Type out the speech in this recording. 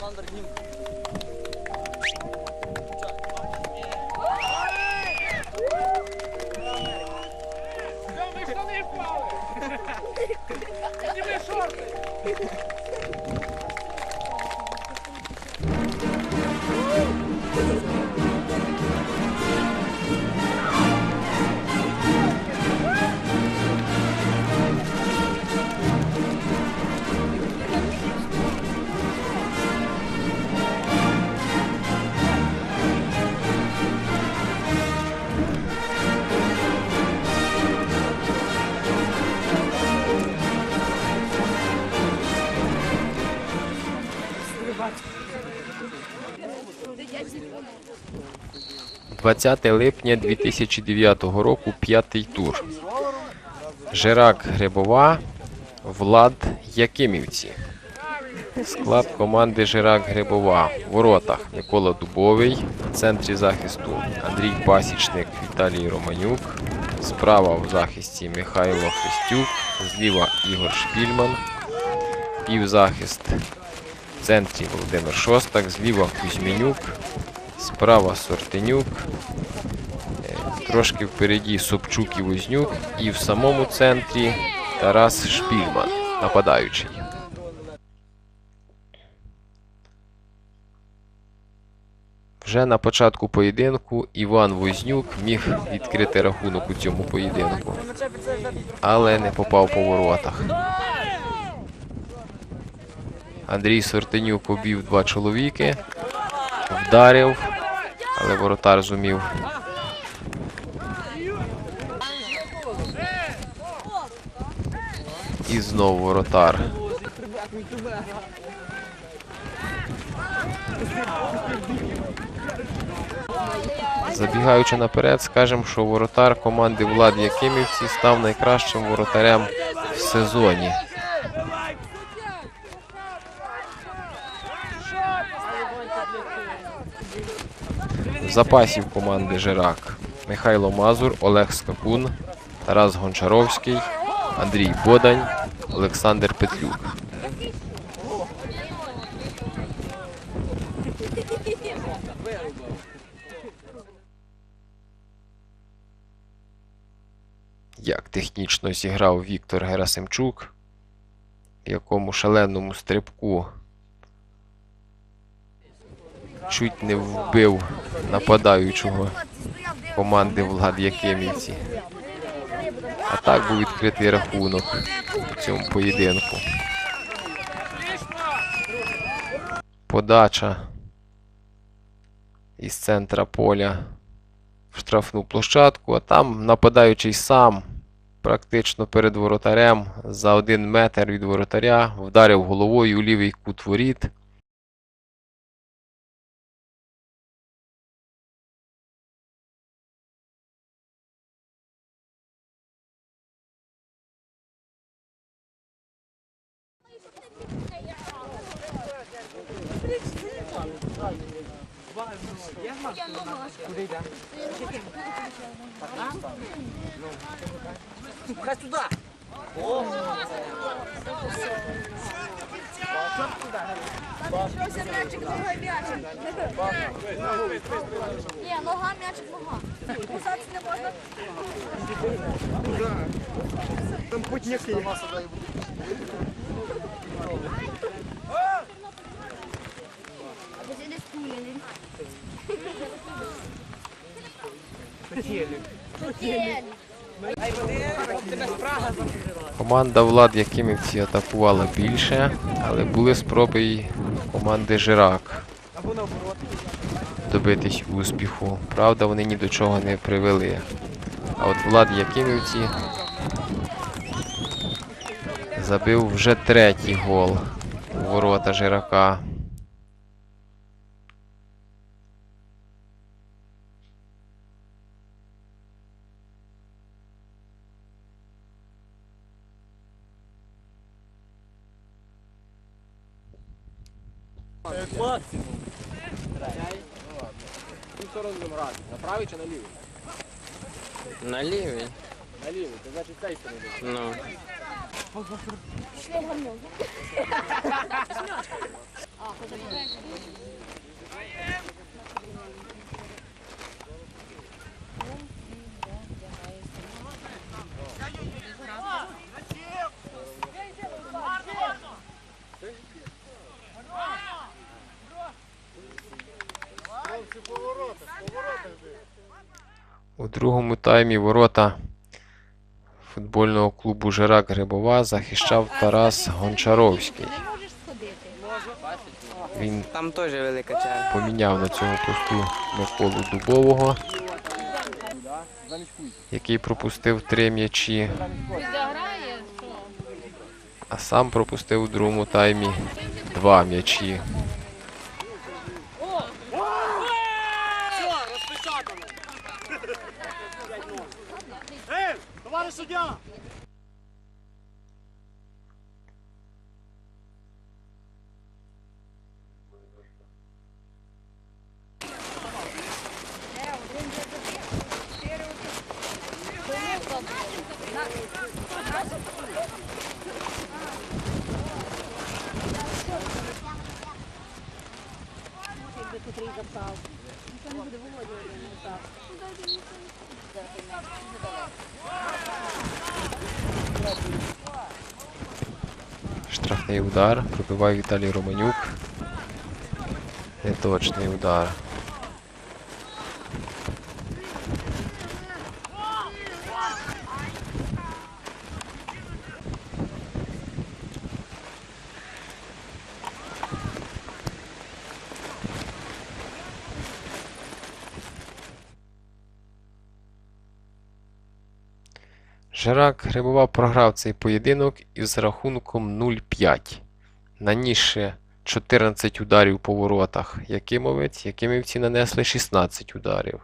Олександр Нім. Ми штани впали! Зніми шорти! – 20 липня 2009 року, п'ятий тур. Жирак Грибова, Влад Якимівці. Склад команди Жирак Грибова. В воротах Микола Дубовий. В центрі захисту Андрій Пасічник, Віталій Романюк. Справа в захисті Михайло Христюк. Зліва Ігор Шпільман. Півзахист в центрі Володимир Шостак, зліва Кузьмінюк, справа Сортенюк, е, трошки впереді Собчук і Вознюк, і в самому центрі Тарас Шпільман, нападаючий. Вже на початку поєдинку Іван Вознюк міг відкрити рахунок у цьому поєдинку, але не попав по воротах. Андрій Сортенюк обів два чоловіки, вдарив, але воротар зумів. І знову воротар. Забігаючи наперед, скажемо, що воротар команди Влад Якимівці став найкращим воротарем в сезоні. В запасі в команди Жирак Михайло Мазур, Олег Скакун, Тарас Гончаровський, Андрій Бодань, Олександр Петлюк. Як технічно зіграв Віктор Герасимчук, в якому шаленому стрибку чуть не вбив нападаючого команди Влад Якимівці. А так був відкритий рахунок у цьому поєдинку. Подача із центра поля в штрафну площадку, а там нападаючий сам практично перед воротарем за один метр від воротаря вдарив головою у лівий кут воріт. Хай туди. Щось м'ячик, нога м'ячик. Ні, нога м'ячик, нога. Кусатися не можна. Там путь некий. Команда Влад Якимівці атакувала більше, але були спроби й команди Жирак добитись успіху. Правда, вони ні до чого не привели. А от Влад Якимівці забив вже третій гол у ворота Жирака. Яку сторону будемо грати? На правий чи на лівий? На лівий. На лівий, це значить цей сторону. Ну. У другому таймі ворота футбольного клубу Жирак Грибова захищав Тарас Гончаровський. Він Там теж велика черга. поміняв на цьому посту Миколу Дубового, який пропустив три м'ячі, а сам пропустив у другому таймі два м'ячі. товариш суддя! Штрафний удар. Пробиває Віталій Романюк. Неточний удар. Жирак Грибова програв цей поєдинок із рахунком 0-5, нанісши 14 ударів по воротах. Якимовець, Якимівці нанесли 16 ударів.